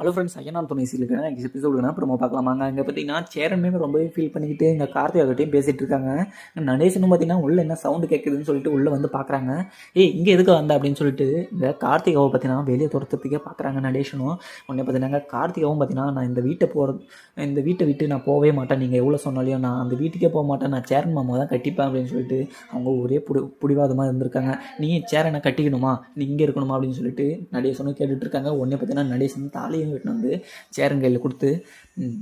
Hello friends ஐயனான் துணை சீலுக்கு episode எபிசோடுனா அப்புறமா பார்க்கலாமாங்க இங்கே பார்த்தீங்கன்னா சேரனுமே ரொம்பவே ஃபீல் பண்ணிக்கிட்டு இங்கே கார்த்திகாகிட்டையும் பேசிகிட்டு இருக்காங்க. நடேசனும் பார்த்தீங்கன்னா உள்ளே என்ன சவுண்டு கேட்குதுன்னு சொல்லிட்டு உள்ளே வந்து பார்க்குறாங்க. ஏய் இங்கே எதுக்கு வந்த அப்படின்னு சொல்லிட்டு இந்த கார்த்திகாவை பார்த்தீங்கன்னா வெளியே துரத்துறதுக்கே பார்க்குறாங்க நடேசனும். உடனே பார்த்தீங்கன்னா கார்த்திகாவும் பார்த்தீங்கன்னா நான் இந்த வீட்டை போகிறது இந்த வீட்டை விட்டு நான் போகவே மாட்டேன். நீங்கள் எவ்வளோ சொன்னாலையும் நான் அந்த வீட்டுக்கே போக மாட்டேன். நான் சேரன் மாமா தான் கட்டிப்பேன் அப்படின்னு சொல்லிட்டு அவங்க ஒரே புடி புடிவாதமாக இருந்திருக்காங்க. நீ சேரனை கட்டிக்கணுமா? நீ இங்கே இருக்கணுமா அப்படின்னு சொல்லிட்டு நடேசனும் கேட்டுட்ருக்காங்க உடனே பார்த்தீங்கன்னா நடேசன் தாலியும் வெட்டினு வந்து சேரன் கையில் கொடுத்து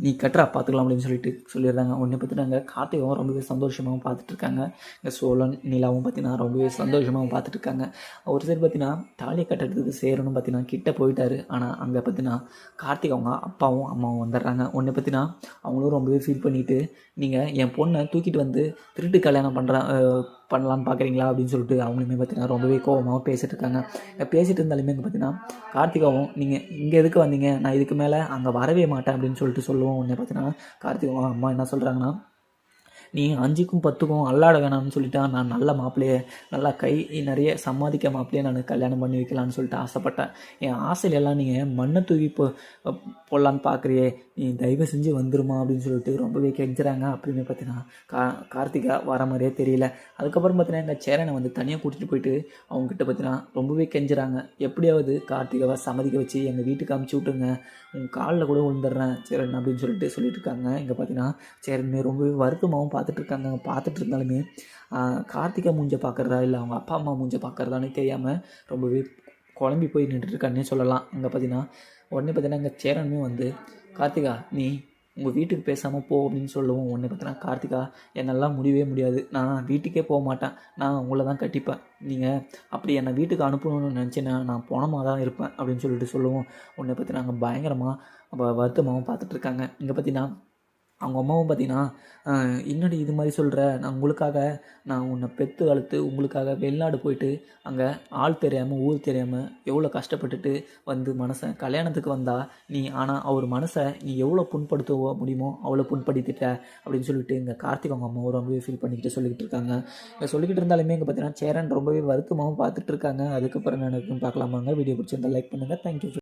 நீ கட்டுறா பார்த்துக்கலாம் அப்படின்னு சொல்லிட்டு சொல்லிடுறாங்க உடனே பார்த்துட்டாங்க கார்த்திகாவும் ரொம்பவே சந்தோஷமாகவும் பார்த்துட்டு இருக்காங்க சோழன் நிலாவும் பார்த்தீங்கன்னா ரொம்பவே சந்தோஷமாகவும் பார்த்துட்டு இருக்காங்க ஒரு சைடு பார்த்தீங்கன்னா தாலியை கட்டுறதுக்கு சேரணும் பார்த்தீங்கன்னா கிட்ட போயிட்டாரு. ஆனால் அங்கே பார்த்தீங்கன்னா கார்த்திக் அவங்க அப்பாவும் அம்மாவும் வந்துடுறாங்க. உடனே பார்த்தீங்கன்னா அவங்களும் ரொம்பவே ஃபீல் பண்ணிவிட்டு நீங்கள் என் பொண்ணை தூக்கிட்டு வந்து திருட்டு கல்யாணம் பண்ணுற பண்ணலான்னு பார்க்குறீங்களா அப்படின்னு சொல்லிட்டு அவங்களுமே பார்த்தீங்கன்னா ரொம்பவே கோவமாக பேசிட்டு இருக்காங்க பேசிகிட்டு இருந்தாலுமே இங்கே பார்த்தீங்கன்னா கார்த்திகாவும் நீங்கள் இங்கே எதுக்கு வந்தீங்க? நான் இதுக்கு மேலே அங்கே வரவே மாட்டேன் அப்படின்னு சொல்லிட்டு சொல்லுவோம். உடனே பார்த்தீங்கன்னா கார்த்திக் அம்மா என்ன சொல்கிறாங்கன்னா நீ அஞ்சுக்கும் பத்துக்கும் அல்லாட வேணாம்னு சொல்லிட்டு நான் நல்ல மாப்பிள்ளையே நல்லா கை நிறைய சம்பாதிக்க மாப்பிள்ளையே நான் கல்யாணம் பண்ணி வைக்கலான்னு சொல்லிட்டு ஆசைப்பட்டேன். என் ஆசையிலெல்லாம் நீங்கள் மண்ணை தூவி போ போடலான்னு பார்க்குறியே நீ தயவு செஞ்சு வந்துருமா அப்படின்னு சொல்லிட்டு ரொம்பவே கெஞ்சுறாங்க. அப்படின்னு பார்த்தீங்கன்னா கா கார்த்திகா வர மாதிரியே தெரியல. அதுக்கப்புறம் பார்த்தீங்கன்னா எங்கள் சேரனை வந்து தனியாக கூட்டிகிட்டு போயிட்டு அவங்ககிட்ட பார்த்தீங்கன்னா ரொம்பவே கெஞ்சுறாங்க. எப்படியாவது கார்த்திகாவை சம்மதிக்க வச்சு எங்கள் வீட்டுக்கு அமுச்சு விட்டுருங்க. உங்கள் காலில் கூட விழுந்துடுறேன் சேரன் அப்படின்னு சொல்லிட்டு சொல்லிட்டு இருக்காங்க. இங்கே பார்த்தீங்கன்னா சேரன் ரொம்பவே வருத்தமாகவும் பார்த்துட்டு இருக்காங்க பார்த்துட்டு இருந்தாலுமே கார்த்திகா மூஞ்ச பார்க்குறதா இல்லை அவங்க அப்பா அம்மா மூஞ்ச பார்க்குறதான்னு தெரியாமல் ரொம்பவே குழம்பி போய் நின்றுட்டு இருக்கான்னே சொல்லலாம். அங்கே பார்த்தீங்கன்னா உடனே பார்த்தீங்கன்னா இங்கே சேரனுமே வந்து கார்த்திகா நீ உங்கள் வீட்டுக்கு பேசாமல் போ அப்படின்னு சொல்லுவோம். உடனே பார்த்தீங்கன்னா கார்த்திகா என்னெல்லாம் முடியவே முடியாது. நான் வீட்டுக்கே போக மாட்டேன். நான் உங்களை தான் கட்டிப்பேன். நீங்கள் அப்படி என்னை வீட்டுக்கு அனுப்பணும்னு நினச்சேன்னா நான் போனமாக தான் இருப்பேன் அப்படின்னு சொல்லிட்டு சொல்லுவோம். உடனே பார்த்தீங்கன்னா அங்கே பயங்கரமாக வருத்தமாகவும் பார்த்துட்ருக்காங்க. இங்கே பார்த்தீங்கன்னா அவங்க அம்மாவும் பார்த்தீங்கன்னா என்னடி இது மாதிரி சொல்கிற நான் உங்களுக்காக நான் உன்னை பெற்று வளர்த்து உங்களுக்காக வெளிநாடு போயிட்டு அங்கே ஆள் தெரியாமல் ஊர் தெரியாமல் எவ்வளோ கஷ்டப்பட்டுட்டு வந்து மனசை கல்யாணத்துக்கு வந்தால் நீ ஆனால் அவர் மனசை நீ எவ்வளோ புண்படுத்த முடியுமோ அவ்வளோ புண்படுத்திட்ட? அப்படின்னு சொல்லிட்டு இங்கே கார்த்திக் அவங்க அம்மாவும் ரொம்பவே ஃபீல் பண்ணிக்கிட்டு சொல்லிக்கிட்டு இருக்காங்க. இங்கே சொல்லிக்கிட்டு இருந்தாலுமே இங்கே பார்த்தீங்கன்னா சேரன் ரொம்பவே வருத்தமாகவும் பார்த்துட்டு இருக்காங்க. அதுக்கப்புறம் என்ன பார்க்கலாமாங்க. வீடியோ பிடிச்சிருந்தா லைக் பண்ணுங்கள் தேங்க்யூ